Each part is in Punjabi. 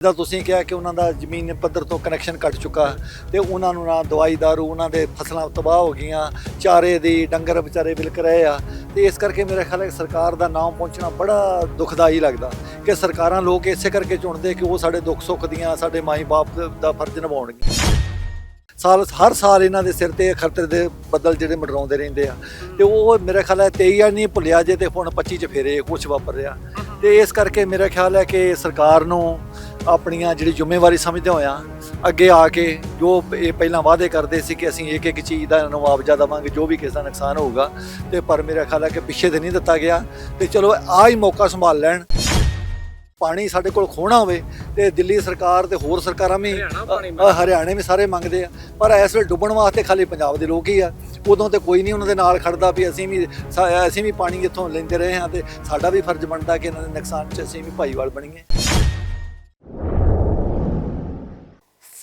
ਜਿੱਦਾਂ ਤੁਸੀਂ ਕਿਹਾ ਕਿ ਉਹਨਾਂ ਦਾ ਜ਼ਮੀਨ ਪੱਧਰ ਤੋਂ ਕਨੈਕਸ਼ਨ ਕੱਟ ਚੁੱਕਾ ਤੇ ਉਹਨਾਂ ਨੂੰ ਨਾ ਦਵਾਈ ਦਾਰੂ, ਉਹਨਾਂ ਦੇ ਫਸਲਾਂ ਤਬਾਹ ਹੋ ਗਈਆਂ, ਚਾਰੇ ਦੀ ਡੰਗਰ ਵਿਚਾਰੇ ਬਿਲਕ ਰਹੇ ਆ। ਤੇ ਇਸ ਕਰਕੇ ਮੇਰੇ ਖਿਆਲ ਹੈ ਸਰਕਾਰ ਦਾ ਨਾਮ ਪਹੁੰਚਣਾ ਬੜਾ ਦੁਖਦਾਈ ਲੱਗਦਾ ਕਿ ਸਰਕਾਰਾਂ ਲੋਕ ਇਸੇ ਕਰਕੇ ਚੁਣਦੇ ਕਿ ਉਹ ਸਾਡੇ ਦੁੱਖ ਸੁੱਖ ਦੀਆਂ, ਸਾਡੇ ਮਾਈ ਬਾਪ ਦਾ ਫਰਜ਼ ਨਿਭਾਉਣਗੇ। ਸਾਲ, ਹਰ ਸਾਲ ਇਹਨਾਂ ਦੇ ਸਿਰ ਤੇ ਖਤਰੇ ਦੇ ਬੱਦਲ ਜਿਹੜੇ ਮਡਰਾਉਂਦੇ ਰਹਿੰਦੇ ਆ। ਤੇ ਉਹ ਮੇਰੇ ਖਿਆਲ ਹੈ 23 ਨਹੀਂ ਭੁੱਲਿਆ ਜੇ ਤੇ ਹੁਣ 25 ਚ ਫੇਰੇ ਕੁਝ ਵਾਪਰ ਰਿਹਾ। ਤੇ ਇਸ ਕਰਕੇ ਮੇਰਾ ਖਿਆਲ ਹੈ ਕਿ ਸਰਕਾਰ ਨੂੰ ਆਪਣੀਆਂ ਜਿਹੜੀ ਜ਼ਿੰਮੇਵਾਰੀ ਸਮਝਦੇ ਹੋਇਆ ਅੱਗੇ ਆ ਕੇ ਜੋ ਇਹ ਪਹਿਲਾਂ ਵਾਅਦੇ ਕਰਦੇ ਸੀ ਕਿ ਅਸੀਂ ਇੱਕ ਇੱਕ ਚੀਜ਼ ਦਾ ਮੁਆਵਜ਼ਾ ਦੇਵਾਂਗੇ, ਜੋ ਵੀ ਕਿਸੇ ਦਾ ਨੁਕਸਾਨ ਹੋਊਗਾ, ਤੇ ਪਰ ਮੇਰਾ ਖਿਆਲ ਹੈ ਕਿ ਪਿੱਛੇ ਤੇ ਨਹੀਂ ਦਿੱਤਾ ਗਿਆ। ਤੇ ਚਲੋ, ਆਹ ਹੀ ਮੌਕਾ ਸੰਭਾਲ ਲੈਣ। ਪਾਣੀ ਸਾਡੇ ਕੋਲ ਖੋਣਾ ਹੋਵੇ ਤੇ ਦਿੱਲੀ ਸਰਕਾਰ ਤੇ ਹੋਰ ਸਰਕਾਰਾਂ ਵੀ ਹਰਿਆਣਾ ਵੀ ਸਾਰੇ ਮੰਗਦੇ ਆ। ਪਰ ਇਸ ਵੇਲੇ ਡੁੱਬਣ ਵਾਸਤੇ ਖਾਲੀ ਪੰਜਾਬ ਦੇ ਲੋਕ ਹੀ ਆ। ਉਦੋਂ ਤੇ ਕੋਈ ਨਹੀਂ ਉਹਨਾਂ ਦੇ ਨਾਲ ਖੜਦਾ ਵੀ ਅਸੀਂ ਵੀ ਅਸੀਂ ਵੀ ਪਾਣੀ ਇੱਥੋਂ ਲੈਂਦੇ ਰਹੇ ਹਾਂ ਤੇ ਸਾਡਾ ਵੀ ਫਰਜ਼ ਬਣਦਾ ਕਿ ਇਹਨਾਂ ਦੇ ਨੁਕਸਾਨ 'ਚ ਅਸੀਂ ਵੀ ਭਾਈਵਾਲ ਬਣੀਏ।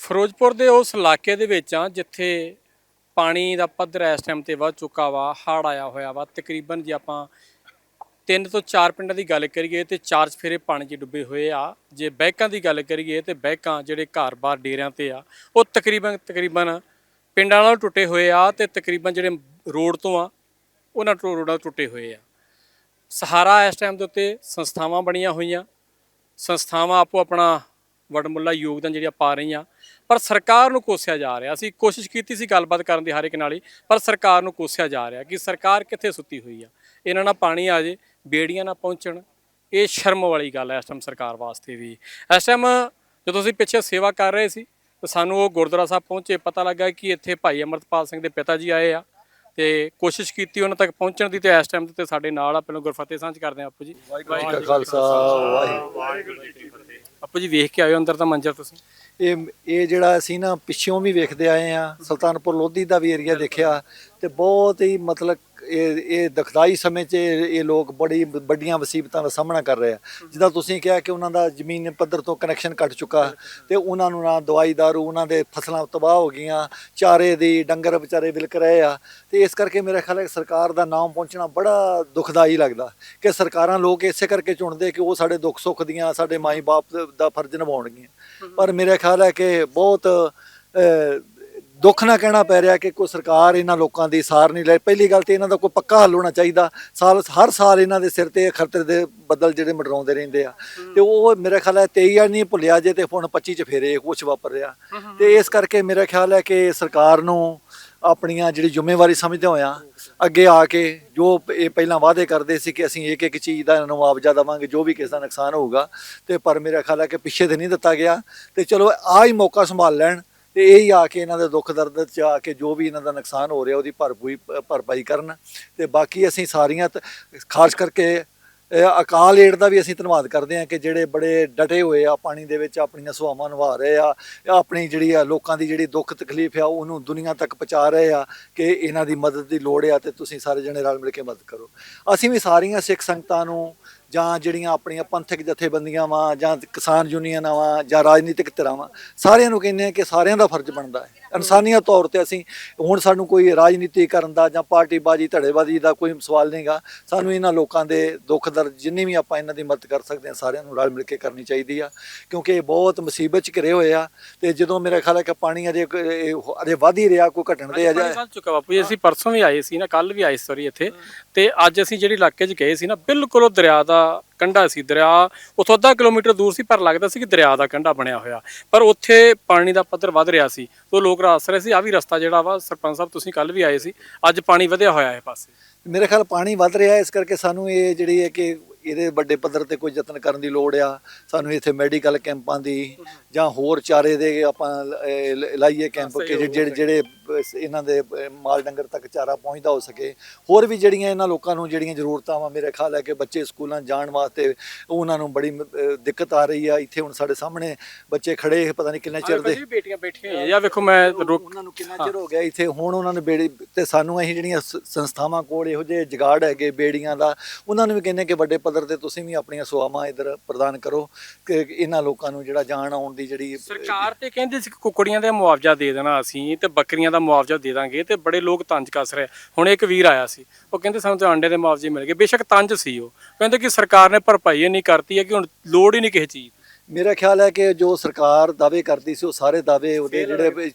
ਫਿਰੋਜ਼ਪੁਰ ਦੇ ਉਸ ਇਲਾਕੇ ਦੇ ਵਿੱਚ ਆ ਜਿੱਥੇ ਪਾਣੀ ਦਾ ਪੱਧਰ ਇਸ ਟਾਈਮ ਤੇ ਵੱਧ ਚੁੱਕਾ ਵਾ ਹੜ ਆਇਆ ਹੋਇਆ ਵਾ ਤਕਰੀਬਨ ਜੇ ਆਪਾਂ ਤਿੰਨ ਤੋਂ ਚਾਰ ਪਿੰਡਾਂ ਦੀ ਗੱਲ ਕਰੀਏ ਤੇ ਚਾਰ ਚਫੇਰੇ ਪਾਣੀ 'ਚ ਡੁੱਬੇ ਹੋਏ ਆ। ਜੇ ਬੈਕਾਂ ਦੀ ਗੱਲ ਕਰੀਏ ਤੇ ਬੈਕਾਂ ਜਿਹੜੇ ਘਰ-ਬਾਰ ਡੇਰਿਆਂ ਤੇ ਆ, ਉਹ ਤਕਰੀਬਨ ਤਕਰੀਬਨ ਪਿੰਡਾਂ ਨਾਲੋਂ ਟੁੱਟੇ ਹੋਏ ਆ ਤੇ ਤਕਰੀਬਨ ਜਿਹੜੇ ਰੋਡ ਤੋਂ ਆ, ਉਹਨਾਂ ਤੋਂ ਰੋਡਾਂ ਟੁੱਟੇ ਹੋਏ ਆ। ਸਹਾਰਾ ਇਸ ਟਾਈਮ ਦੇ ਉੱਤੇ ਸੰਸਥਾਵਾਂ ਬਣੀਆਂ ਹੋਈਆਂ। ਸੰਸਥਾਵਾਂ ਆਪੋ ਆਪਣਾ ਵਡਮੁੱਲਾ ਯੋਗਦਾਨ ਜਿਹੜੀਆਂ ਪਾ ਰਹੀਆਂ। ਪਰ ਸਰਕਾਰ ਨੂੰ ਕੋਸਿਆ ਜਾ ਰਿਹਾ। ਅਸੀਂ ਕੋਸ਼ਿਸ਼ ਕੀਤੀ ਸੀ ਗੱਲਬਾਤ ਕਰਨ ਦੀ ਹਰ ਇੱਕ ਨਾਲ ਹੀ, ਪਰ ਸਰਕਾਰ ਨੂੰ ਕੋਸਿਆ ਜਾ ਰਿਹਾ ਕਿ ਸਰਕਾਰ ਕਿੱਥੇ ਸੁੱਤੀ ਹੋਈ ਆ। ਇਹਨਾਂ ਨਾਲ ਪਾਣੀ ਆ ਜੇ ਬੇੜੀਆਂ ਨਾ ਪਹੁੰਚਣ। ਇਹ ਸ਼ਰਮ ਵਾਲੀ ਗੱਲ ਹੈ ਇਸ ਟਾਈਮ ਸਰਕਾਰ ਵਾਸਤੇ ਵੀ। ਇਸ ਟਾਈਮ ਜਦੋਂ ਅਸੀਂ ਪਿੱਛੇ ਸੇਵਾ ਕਰ ਰਹੇ ਸੀ ਤਾਂ ਸਾਨੂੰ ਉਹ ਗੁਰਦੁਆਰਾ ਸਾਹਿਬ ਪਹੁੰਚੇ ਪਤਾ ਲੱਗਾ ਕਿ ਇੱਥੇ ਭਾਈ ਅਮਰਤਪਾਲ ਸਿੰਘ ਦੇ ਪਿਤਾ ਜੀ ਆਏ ਆ। ਤੇ ਕੋਸ਼ਿਸ਼ ਕੀਤੀ ਉਹਨਾਂ ਤੱਕ ਪਹੁੰਚਣ ਦੀ ਤੇ ਇਸ ਟਾਈਮ ਤੇ ਸਾਡੇ ਨਾਲ ਆ ਪਹਿਲਾਂ ਗੁਰਫਤਿਹ ਸਾਂਝ ਕਰਦੇ ਆ ਆਪੂ ਜੀ। ਵਾਹਿਗੁਰੂ ਜੀ ਕਾ ਖਾਲਸਾ ਵਾਹਿਗੁਰੂ ਆਪੂ ਜੀ ਵੇਖ ਕੇ ਆਇਓ ਅੰਦਰ ਦਾ ਮੰਜ਼ਰ ਤੁਸੀਂ? ਇਹ ਇਹ ਜਿਹੜਾ ਅਸੀਂ ਨਾ ਪਿੱਛੋਂ ਵੀ ਵੇਖਦੇ ਆਏ ਆ ਸੁਲਤਾਨਪੁਰ ਲੋਧੀ ਦਾ ਵੀ ਏਰੀਆ ਦੇਖਿਆ ਤੇ ਬਹੁਤ ਹੀ ਮਤਲਬ ਇਹ ਇਹ ਦਖਦਾਈ ਸਮੇਂ 'ਚ ਇਹ ਇਹ ਲੋਕ ਬੜੀ, ਵੱਡੀਆਂ ਮੁਸੀਬਤਾਂ ਦਾ ਸਾਹਮਣਾ ਕਰ ਰਹੇ ਆ। ਜਿੱਦਾਂ ਤੁਸੀਂ ਕਿਹਾ ਕਿ ਉਹਨਾਂ ਦਾ ਜ਼ਮੀਨ ਪੱਧਰ ਤੋਂ ਕਨੈਕਸ਼ਨ ਕੱਟ ਚੁੱਕਾ ਤੇ ਉਹਨਾਂ ਨੂੰ ਨਾ ਦਵਾਈ ਦਾਰੂ, ਉਹਨਾਂ ਦੇ ਫਸਲਾਂ ਤਬਾਹ ਹੋ ਗਈਆਂ, ਚਾਰੇ ਦੀ ਡੰਗਰ ਵਿਚਾਰੇ ਵਿਲਕ ਰਹੇ ਆ। ਤੇ ਇਸ ਕਰਕੇ ਮੇਰਾ ਖਿਆਲ ਹੈ ਕਿ ਸਰਕਾਰ ਦਾ ਨਾਮ ਪਹੁੰਚਣਾ ਬੜਾ ਦੁਖਦਾਈ ਲੱਗਦਾ ਕਿ ਸਰਕਾਰਾਂ ਲੋਕ ਇਸੇ ਕਰਕੇ ਚੁਣਦੇ ਕਿ ਉਹ ਸਾਡੇ ਦੁੱਖ ਸੁੱਖ ਦੀਆਂ, ਸਾਡੇ ਮਾਈ ਬਾਪ ਦਾ ਫਰਜ਼ ਨਿਭਾਉਣਗੀਆਂ। ਪਰ ਮੇਰੇ ਖਿਆਲ ਹੈ ਕਿ ਬਹੁਤ ਦੁੱਖ ਨਾ ਕਹਿਣਾ ਪੈ ਰਿਹਾ ਕਿ ਕੋਈ ਸਰਕਾਰ ਇਹਨਾਂ ਲੋਕਾਂ ਦੀ ਸਾਰ ਨਹੀਂ ਲੈ ਪਹਿਲੀ ਗੱਲ ਤੇ ਇਹਨਾਂ ਦਾ ਕੋਈ ਪੱਕਾ ਹੱਲ ਹੋਣਾ ਚਾਹੀਦਾ। ਸਾਲ ਹਰ ਸਾਲ ਇਹਨਾਂ ਦੇ ਸਿਰ ਤੇ ਖਤਰੇ ਦੇ ਬੱਦਲ ਜਿਹੜੇ ਮੰਡਰਾਉਂਦੇ ਰਹਿੰਦੇ ਆ। ਤੇ ਉਹ ਮੇਰੇ ਖਿਆਲ ਹੈ 23 ਆ ਨਹੀਂ ਭੁੱਲਿਆ ਜੇ ਤੇ ਹੁਣ 25 ਚ ਫੇਰੇ ਕੁਝ ਵਾਪਰ ਰਿਹਾ। ਤੇ ਇਸ ਕਰਕੇ ਮੇਰਾ ਖਿਆਲ ਹੈ ਕਿ ਸਰਕਾਰ ਨੂੰ ਆਪਣੀਆਂ ਜਿਹੜੀ ਜ਼ਿੰਮੇਵਾਰੀ ਸਮਝਦੇ ਹੋਇਆ ਅੱਗੇ ਆ ਕੇ ਜੋ ਇਹ ਪਹਿਲਾਂ ਵਾਅਦੇ ਕਰਦੇ ਸੀ ਕਿ ਅਸੀਂ ਇੱਕ ਇੱਕ ਚੀਜ਼ ਦਾ ਮੁਆਵਜ਼ਾ ਦੇਵਾਂਗੇ ਜੋ ਵੀ ਕਿਸੇ ਦਾ ਨੁਕਸਾਨ ਹੋਊਗਾ ਤੇ ਪਰ ਮੇਰਾ ਖਿਆਲ ਹੈ ਕਿ ਪਿੱਛੇ ਤੇ ਨਹੀਂ ਦਿੱਤਾ ਗਿਆ। ਤੇ ਚਲੋ ਆ ਹੀ ਮੌਕਾ ਸੰਭਾਲ ਲੈਣ। ਤੇ ਇਹ ਹੀ ਆ ਕੇ ਇਹਨਾਂ ਦੇ ਦੁੱਖ ਦਰਦ ਚ ਆ ਕੇ ਜੋ ਵੀ ਇਹਨਾਂ ਦਾ ਨੁਕਸਾਨ ਹੋ ਰਿਹਾ ਉਹਦੀ ਭਰਪੂਈ ਭਰਪਾਈ ਕਰਨ ਤੇ ਬਾਕੀ ਅਸੀਂ ਸਾਰੀਆਂ ਤ- ਖਾਸ ਕਰਕੇ ਅਕਾਲ ਏਡ ਦਾ ਵੀ ਅਸੀਂ ਧੰਨਵਾਦ ਕਰਦੇ ਹਾਂ ਕਿ ਜਿਹੜੇ ਬੜੇ ਡਟੇ ਹੋਏ ਆ, ਪਾਣੀ ਦੇ ਵਿੱਚ ਆਪਣੀਆਂ ਸੁਆਵਾਂ ਨਿਭਾ ਰਹੇ ਆ, ਆਪਣੀ ਜਿਹੜੀ ਆ ਲੋਕਾਂ ਦੀ ਜਿਹੜੀ ਦੁੱਖ ਤਕਲੀਫ ਆ, ਉਹਨੂੰ ਦੁਨੀਆ ਤੱਕ ਪਹੁੰਚਾ ਰਹੇ ਆ ਕਿ ਇਹਨਾਂ ਦੀ ਮਦਦ ਦੀ ਲੋੜ ਆ ਤੇ ਤੁਸੀਂ ਸਾਰੇ ਜਣੇ ਰਲ ਮਿਲ ਕੇ ਮਦਦ ਕਰੋ। ਅਸੀਂ ਵੀ ਸਾਰੀਆਂ ਸਿੱਖ ਸੰਗਤਾਂ ਨੂੰ ਜਾਂ ਜਿਹੜੀਆਂ ਆਪਣੀਆਂ ਪੰਥਕ ਜਥੇਬੰਦੀਆਂ ਵਾਂ ਜਾਂ ਕਿਸਾਨ ਯੂਨੀਅਨਾਂ ਵਾਂ ਜਾਂ ਰਾਜਨੀਤਿਕ ਧਿਰਾਂ ਵਾਂ ਸਾਰਿਆਂ ਨੂੰ ਕਹਿੰਦੇ ਆ ਕਿ ਸਾਰਿਆਂ ਦਾ ਫਰਜ਼ ਬਣਦਾ ਹੈ। ਇਨਸਾਨੀਅਤ ਤੌਰ ਤੇ ਅਸੀਂ ਹੁਣ ਸਾਨੂੰ ਕੋਈ ਰਾਜਨੀਤੀ ਕਰਨ ਦਾ ਜਾਂ ਪਾਰਟੀਬਾਜ਼ੀ ਧੜੇਬਾਜ਼ੀ ਦਾ ਕੋਈ ਸਵਾਲ ਨਹੀਂਗਾ। ਸਾਨੂੰ ਇਹਨਾਂ ਲੋਕਾਂ ਦੇ ਦੁੱਖ ਦਰਦ ਜਿੰਨੀ ਵੀ ਆਪਾਂ ਇਹਨਾਂ ਦੀ ਮਦਦ ਕਰ ਸਕਦੇ ਹਾਂ ਸਾਰਿਆਂ ਨੂੰ ਰਲ ਮਿਲ ਕੇ ਕਰਨੀ ਚਾਹੀਦੀ ਆ। ਕਿਉਂਕਿ ਇਹ ਬਹੁਤ ਮੁਸੀਬਤ ਚ ਘਿਰੇ ਹੋਏ ਆ ਤੇ ਜਦੋਂ ਮੇਰੇ ਖਿਆਲ ਹੈ ਕਿ ਪਾਣੀ ਅਜੇ ਅਜੇ ਵਧ ਹੀ ਰਿਹਾ ਕੋਈ ਘਟਣ ਦੇ ਅਜੇ। ਚੁੱਕਾ ਬਾਪੂ ਜੀ। ਅਸੀਂ ਪਰਸੋਂ ਵੀ ਆਏ ਸੀ ਨਾ ਕੱਲ ਵੀ ਆਏ ਸੋਰੀ ਇੱਥੇ। ਤੇ ਅੱਜ ਅਸੀਂ ਜਿਹੜੀ ਇਲਾਕੇ 'ਚ ਗਏ ਸੀ ਨਾ ਬਿਲਕੁਲ ਉਹ ਦਰਿਆ ਦਾ ਕੰਢਾ ਸੀ, ਦਰਿਆ, ਉਥੋਂ ਅੱਧਾ ਕਿਲੋਮੀਟਰ ਦੂਰ ਸੀ, ਪਰ ਲੱਗਦਾ ਸੀ ਕਿ ਦਰਿਆ ਦਾ ਕੰਢਾ ਬਣਿਆ ਹੋਇਆ। ਪਰ ਉੱਥੇ ਪਾਣੀ ਦਾ ਪੱਧਰ ਵੱਧ ਰਿਹਾ ਸੀ, ਤੋਂ ਲੋਕ ਰਾਸ ਰਹੇ ਸੀ ਆ ਵੀ ਰਸਤਾ ਜਿਹੜਾ ਵਾ, ਸਰਪੰਚ ਸਾਹਿਬ ਤੁਸੀਂ ਕੱਲ ਵੀ ਆਏ ਸੀ, ਅੱਜ ਪਾਣੀ ਵਧਿਆ ਹੋਇਆ ਹੈ ਪਾਸੇ। ਮੇਰੇ ਖਿਆਲ ਪਾਣੀ ਵੱਧ ਰਿਹਾ ਇਸ ਕਰਕੇ ਸਾਨੂੰ ਇਹ ਜਿਹੜੀ ਹੈ ਕਿ ਇਹਦੇ ਵੱਡੇ ਪੱਧਰ ਤੇ ਕੋਈ ਯਤਨ ਕਰਨ ਦੀ ਲੋੜ ਆ। ਸਾਨੂੰ ਇੱਥੇ ਮੈਡੀਕਲ ਕੈਂਪਾਂ ਦੀ ਜਾਂ ਹੋਰ ਚਾਰੇ ਦੇ ਆਪਾਂ ਲਾਈਏ ਕੈਂਪ ਕਿ ਜਿਹੜੇ ਜਿਹੜੇ ਇਹਨਾਂ ਦੇ ਮਾਲ ਡੰਗਰ ਤੱਕ ਚਾਰਾ ਪਹੁੰਚਦਾ ਹੋ ਸਕੇ। ਹੋਰ ਵੀ ਜਿਹੜੀਆਂ ਇਹਨਾਂ ਲੋਕਾਂ ਨੂੰ ਜਿਹੜੀਆਂ ਜ਼ਰੂਰਤਾਂ ਵਾ ਮੇਰੇ ਖਿਆਲ ਹੈ ਕਿ ਬੱਚੇ ਸਕੂਲਾਂ ਜਾਣ ਵਾਸਤੇ ਉਹਨਾਂ ਨੂੰ ਬੜੀ ਦਿੱਕਤ ਆ ਰਹੀ ਆ। ਇੱਥੇ ਹੁਣ ਸਾਡੇ ਸਾਹਮਣੇ ਬੱਚੇ ਖੜੇ ਪਤਾ ਨਹੀਂ ਕਿੰਨੇ ਚਿਰ ਦੇ ਜੀ ਬੇਟੀਆਂ ਬੈਠੀਆਂ ਹੋਈਆਂ ਜਾਂ ਵੇਖੋ ਮੈਂ ਉਹਨਾਂ ਨੂੰ ਕਿੰਨਾ ਚਿਰ ਹੋ ਗਿਆ ਇੱਥੇ ਹੁਣ ਉਹਨਾਂ ਨੇ ਬੇੜੀ ਤੇ ਸਾਨੂੰ ਅਸੀਂ ਜਿਹੜੀਆਂ ਸੰਸਥਾਵਾਂ ਕੋਲ ਇਹੋ ਜਿਹੇ ਜਗਾੜ ਹੈਗੇ ਬੇੜੀਆਂ ਦਾ ਉਹਨਾਂ ਨੂੰ ਵੀ ਕਹਿੰਦੇ ਕਿ ਵੱਡੇ ਪੱਧਰ ਤੇ ਤੁਸੀਂ ਵੀ ਆਪਣੀਆਂ ਸੇਵਾਵਾਂ ਇਧਰ ਪ੍ਰਦਾਨ ਕਰੋ ਕਿ ਇਹਨਾਂ ਲੋਕਾਂ ਨੂੰ ਜਿਹੜਾ ਜਾਣ ਆਉਣ ਦੀ ਜਿਹੜੀ ਸਰਕਾਰ ਤੇ ਕਹਿੰਦੀ ਸੀ ਕਿ ਕੁਕੜੀਆਂ ਦਾ ਮੁਆਵਜ਼ਾ ਦੇ ਦੇਣਾ ਅਸੀਂ ਤੇ ਬੱਕਰੀਆਂ ਦਾ ਮੁਆਵਜ਼ਾ ਦੇ ਦਾਂਗੇ ਤੇ ਬੜੇ ਲੋਕ ਤੰਜ ਕੱਸ ਰਹੇ ਹੁਣ ਇੱਕ ਵੀਰ ਆਇਆ ਸੀ ਉਹ ਕਹਿੰਦੇ ਸਾਨੂੰ ਤਾਂ ਅੰਡੇ ਦੇ ਮੁਆਵਜ਼ੇ ਮਿਲ ਗਏ। ਬੇਸ਼ੱਕ ਤੰਜ ਸੀ ਉਹ। ਕਹਿੰਦੇ ਕਿ ਸਰਕਾਰ ਨੇ ਭਰਪਾਈ ਨਹੀਂ ਕਰਤੀ ਹੈ ਕਿ ਹੁਣ ਲੋੜ ਹੀ ਨਹੀਂ ਕਿਸੇ ਚੀਜ਼ ਮੇਰਾ ਖਿਆਲ ਹੈ ਕਿ ਜੋ ਸਰਕਾਰ ਦਾਅਵੇ ਕਰਦੀ ਸੀ ਉਹ ਸਾਰੇ ਦਾਅਵੇ ਉਹਦੇ ਜਿਹੜੇ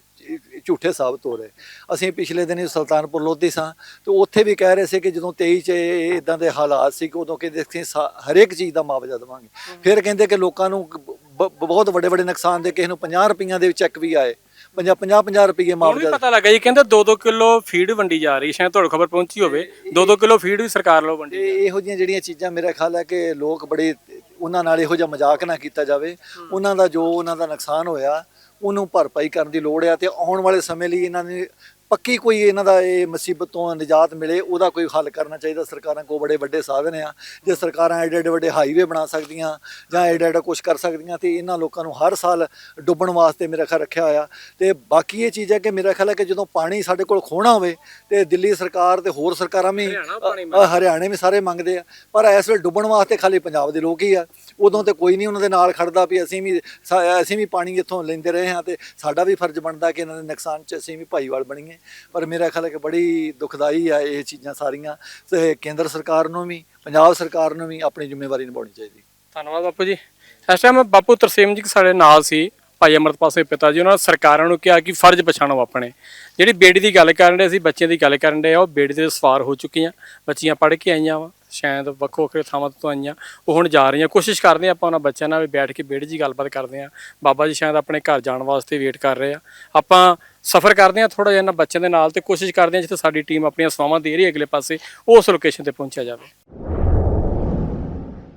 ਝੂਠੇ ਸਾਬਤ ਹੋ ਰਹੇ। ਅਸੀਂ ਪਿਛਲੇ ਦਿਨੀ ਸੁਲਤਾਨਪੁਰ ਲੋਧੀ ਸਾਂ ਤੇ ਉੱਥੇ ਵੀ ਕਹਿ ਰਹੇ ਸੀ ਕਿ ਜਦੋਂ 23 ਚ ਇਦਾਂ ਦੇ ਹਾਲਾਤ ਸੀ ਕਿ ਉਦੋਂ ਕਹਿੰਦੇ ਸੀ ਹਰੇਕ ਚੀਜ਼ ਦਾ ਮੁਆਵਜ਼ਾ ਦੇਵਾਂਗੇ। ਫਿਰ ਕਹਿੰਦੇ ਕਿ ਲੋਕਾਂ ਨੂੰ ਬਹੁਤ ਵੱਡੇ ਵੱਡੇ ਨੁਕਸਾਨ ਦੇ ਕਿਸੇ ਨੂੰ 50 ਰੁਪਈਆਂ ਦੇ ਚੈੱਕ ਵੀ ਆਏ। 50 50 50 ਰੁਪਏ ਮੁਆਵਜ਼ਾ ਪਤਾ ਲੱਗਾ ਜੀ ਕਹਿੰਦੇ 2-2 ਕਿਲੋ ਫੀਡ ਵੰਡੀ ਜਾ ਰਹੀ ਸ਼ਾਇਦ ਤੁਹਾਡੇ ਖਬਰ ਪਹੁੰਚੀ ਹੋਵੇ। 2-2 ਕਿਲੋ ਫੀਡ ਵੀ ਸਰਕਾਰ ਵੱਲੋਂ ਵੰਡੀ ਇਹੋ ਜਿਹੀਆਂ ਜਿਹੜੀਆਂ ਚੀਜ਼ਾਂ ਮੇਰਾ ਖਿਆਲ ਹੈ ਕਿ ਲੋਕ ਬੜੇ ਉਹਨਾਂ ਨਾਲ ਇਹੋ ਜਿਹਾ ਮਜ਼ਾਕ ਨਾ ਕੀਤਾ ਜਾਵੇ। ਉਹਨਾਂ ਦਾ ਜੋ ਉਹਨਾਂ ਦਾ ਨੁਕਸਾਨ ਹੋਇਆ ਉਹਨੂੰ ਭਰਪਾਈ ਕਰਨ ਦੀ ਲੋੜ ਹੈ ਤੇ ਆਉਣ ਵਾਲੇ ਸਮੇਂ ਲਈ ਇਹਨਾਂ ਨੇ ਪੱਕੀ ਕੋਈ ਇਹਨਾਂ ਦਾ ਇਹ ਮੁਸੀਬਤ ਤੋਂ ਨਿਜਾਤ ਮਿਲੇ ਉਹਦਾ ਕੋਈ ਹੱਲ ਕਰਨਾ ਚਾਹੀਦਾ। ਸਰਕਾਰਾਂ ਕੋਲ ਬੜੇ ਵੱਡੇ ਸਾਧਨ ਆ। ਜੇ ਸਰਕਾਰਾਂ ਐਡੇ ਐਡੇ ਵੱਡੇ ਹਾਈਵੇ ਬਣਾ ਸਕਦੀਆਂ ਜਾਂ ਐਡਾ ਐਡਾ ਕੁਝ ਕਰ ਸਕਦੀਆਂ ਤੇ ਇਹਨਾਂ ਲੋਕਾਂ ਨੂੰ ਹਰ ਸਾਲ ਡੁੱਬਣ ਵਾਸਤੇ ਮੇਰਾ ਖਿਆਲ ਰੱਖਿਆ ਹੋਇਆ। ਤੇ ਬਾਕੀ ਇਹ ਚੀਜ਼ ਹੈ ਕਿ ਮੇਰਾ ਖਿਆਲ ਹੈ ਕਿ ਜਦੋਂ ਪਾਣੀ ਸਾਡੇ ਕੋਲ ਖੋਣਾ ਹੋਵੇ ਤੇ ਦਿੱਲੀ ਸਰਕਾਰ ਤੇ ਹੋਰ ਸਰਕਾਰਾਂ ਵੀ ਹਰਿਆਣਾ ਵੀ ਸਾਰੇ ਮੰਗਦੇ ਆ। ਪਰ ਇਸ ਵੇਲੇ ਡੁੱਬਣ ਵਾਸਤੇ ਖਾਲੀ ਪੰਜਾਬ ਦੇ ਲੋਕ ਹੀ ਆ। ਉਦੋਂ ਤੇ ਕੋਈ ਨਹੀਂ ਉਹਨਾਂ ਦੇ ਨਾਲ ਖੜਦਾ ਵੀ ਅਸੀਂ ਵੀ ਅਸੀਂ ਵੀ ਪਾਣੀ ਇੱਥੋਂ ਲੈਂਦੇ ਰਹੇ ਹਾਂ ਤੇ ਸਾਡਾ ਵੀ ਫਰਜ਼ ਬਣਦਾ ਕਿ ਇਹਨਾਂ ਦੇ ਨੁਕਸਾਨ 'ਚ ਅਸੀਂ ਵੀ ਭਾਈਵਾਲ ਬਣੀਏ। ਪਰ ਮੇਰਾ ਖਿਆਲ ਹੈ ਕਿ ਬੜੀ ਦੁਖਦਾਈ ਆ ਇਹ ਚੀਜ਼ਾਂ ਸਾਰੀਆਂ ਤੇ ਕੇਂਦਰ ਸਰਕਾਰ ਨੂੰ ਵੀ, ਪੰਜਾਬ ਸਰਕਾਰ ਨੂੰ ਵੀ ਆਪਣੀ ਜ਼ਿੰਮੇਵਾਰੀ ਨਿਭਾਉਣੀ ਚਾਹੀਦੀ। ਧੰਨਵਾਦ ਬਾਪੂ ਜੀ। ਇਸ ਟਾਈਮ ਬਾਪੂ ਤਰਸੇਮ ਜੀ ਸਾਡੇ ਨਾਲ ਸੀ, ਭਾਈ ਅਮਰਤਪਾਲ ਸਿੰਘ ਪਿਤਾ ਜੀ, ਉਹਨਾਂ ਸਰਕਾਰਾਂ ਨੂੰ ਕਿਹਾ ਕਿ ਫਰਜ਼ ਪਛਾਣੋ ਆਪਣੇ। ਜਿਹੜੀ ਬੇੜੀ ਦੀ ਗੱਲ ਕਰਨ ਦੇ ਅਸੀਂ ਬੱਚਿਆਂ ਦੀ ਗੱਲ ਕਰਨ ਦੇ ਆ, ਉਹ ਬੇੜੀ ਦੇ ਸਵਾਰ ਹੋ ਚੁੱਕੀਆਂ, ਬੱਚੀਆਂ ਪੜ੍ਹ ਕੇ ਆਈਆਂ ਵਾ। ਸ਼ਾਇਦ ਵੱਖੋ ਵੱਖਰੇ ਥਾਵਾਂ ਤੋਂ ਆਈਆਂ। ਉਹ ਹੁਣ ਜਾ ਰਹੀਆਂ। ਕੋਸ਼ਿਸ਼ ਕਰਦੇ ਹਾਂ ਆਪਾਂ ਉਹਨਾਂ ਬੱਚਿਆਂ ਨਾਲ ਵੀ ਬੈਠ ਕੇ ਬੇੜੀ 'ਚ ਗੱਲਬਾਤ ਕਰਦੇ ਆ ਬਾਬਾ ਜੀ ਸ਼ਾਇਦ ਆਪਣੇ ਘਰ ਜਾਣ ਵਾਸਤੇ ਵੇਟ ਕਰ ਰਹੇ ਆ। ਆਪਾਂ ਸਫ਼ਰ ਕਰਦੇ ਆ ਥੋੜਾ ਜਿਹਾ ਇਹਨਾਂ ਬੱਚਿਆਂ ਦੇ ਨਾਲ ਤੇ ਕੋਸ਼ਿਸ਼ ਕਰਦੇ ਆ ਜਿੱਥੇ ਸਾਡੀ ਟੀਮ ਆਪਣੀਆਂ ਸਵਾਵਾਂ ਦੇ ਰਹੀ ਹੈ ਅਗਲੇ ਪਾਸੇ, ਉਸ ਲੋਕੇਸ਼ਨ ਤੇ ਪਹੁੰਚਿਆ ਜਾਵੇ।